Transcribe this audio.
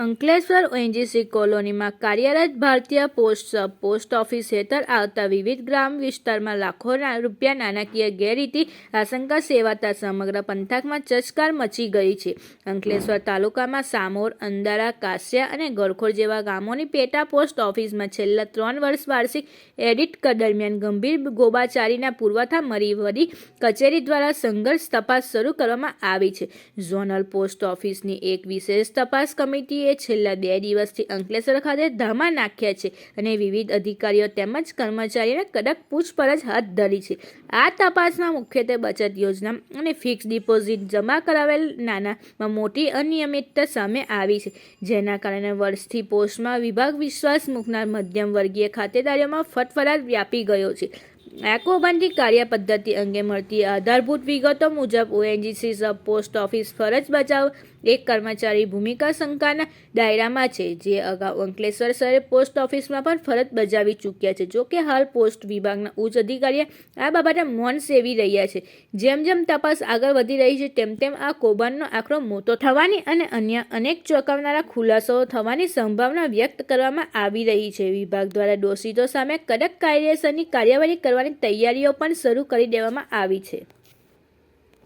Ankleshwar ONGC કોલોનીમાં કાર્યરત ભારતીય પોસ્ટ પોસ્ટ ઓફિસ હેઠળ આવતા વિવિધ ગ્રામ વિસ્તારમાં લાખોના રૂપિયા નાણાકીય ગેરરીતિ, આશંકા સેવાતા સમગ્ર પંથકમાં ચચકાર મચી ગઈ છે. અંકલેશ્વર તાલુકામાં સામોર, અંદારા, કાસ્યા અને ગોરખોર જેવા ગામોની પેટા પોસ્ટ ઓફિસમાં છેલ્લા ત્રણ વર્ષ વાર્ષિક એડિટ દરમિયાન ગંભીર ગોબાચારીના પુરવઠા મરી વધી કચેરી દ્વારા સંઘર્ષ તપાસ શરૂ કરવામાં આવી છે. ઝોનલ પોસ્ટ ઓફિસની એક વિશેષ તપાસ કમિટીએ છેલ્લા બે દિવસથી અંકલેશ્વર ખાતે ધામા નાખ્યા છે અને વિવિધ અધિકારીઓ તેમજ કર્મચારીઓને કડક પૂછપરછ હાથ ધરી છે. આ તપાસમાં મુખ્યત્વે બચત યોજના અને ફિક્સ ડિપોઝિટ જમા કરાવેલ નાનામાં મોટી અનિયમિતતા સામે આવી છે. જેના કારણે વર્ષથી પોસ્ટમાં વિભાગ વિશ્વાસ મૂકનાર મધ્યમ વર્ગીય ખાતેદારીઓમાં ફટફડાટ વ્યાપી ગયો છે. આ કૌભાંડી કાર્ય પદ્ધતિ અંગે મળતી આધારભૂત વિગતો મુજબ ઓએનજીસી સબ પોસ્ટ ઓફિસ ફરજ બજાવ એક કર્મચારી ભૂમિકા શંકાના દાયરામાં છે. જે અગાઉ અંકલેશ્વર સરે પોસ્ટ ઓફિસમાં પણ ફરજ બજાવી ચૂક્યા છે. જોકે હાલ પોસ્ટ વિભાગના ઉચ્ચ અધિકારીઓ આ બાબતે મૌન સેવી રહ્યા છે. જેમ જેમ તપાસ આગળ વધી રહી છે, તેમ તેમ આ કૌભાંડનો આંકડો મોટો થવાની અને અન્ય અનેક ચોંકાવનારા ખુલાસાઓ થવાની સંભાવના વ્યક્ત કરવામાં આવી રહી છે. વિભાગ દ્વારા દોષિતો સામે કડક કાયદેસરની કાર્યવાહી કરવાની તૈયારીઓ પણ શરૂ કરી દેવામાં આવી છે.